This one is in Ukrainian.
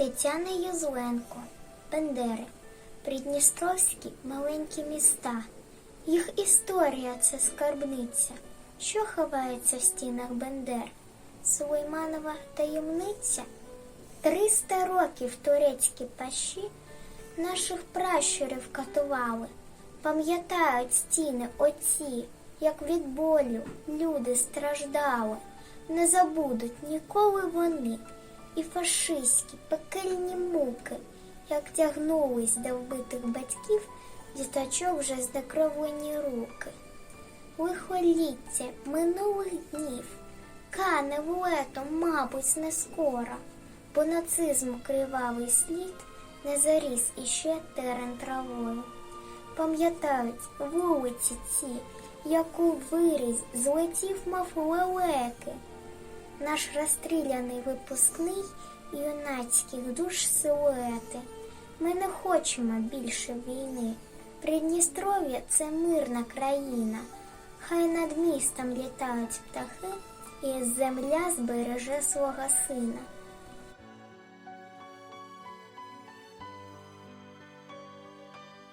Тетяна Юзленко, Бендери, Придністровські маленькі міста. Їх історія це скарбниця, що ховається в стінах Бендер. Сулейманова таємниця. Триста років турецькі паші наших пращурів катували. Пам'ятають стіни оці, як від болю люди страждали. Не забудуть ніколи вони і фашистські пекельні муки, як тягнулись до вбитих батьків діточок вже знекровлені руки. Лихоліття минулих днів кане в лето, мабуть, не скоро, бо нацизму кривавий слід не заріс іще терен травою. Пам'ятають вулиці ці, яку виріз злетів, мав лелеки. Наш розстріляний випускний юнацьких душ силуети. Ми не хочемо більше війни. Придністров'я це мирна країна. Хай над містом літають птахи, і земля збереже свого сина.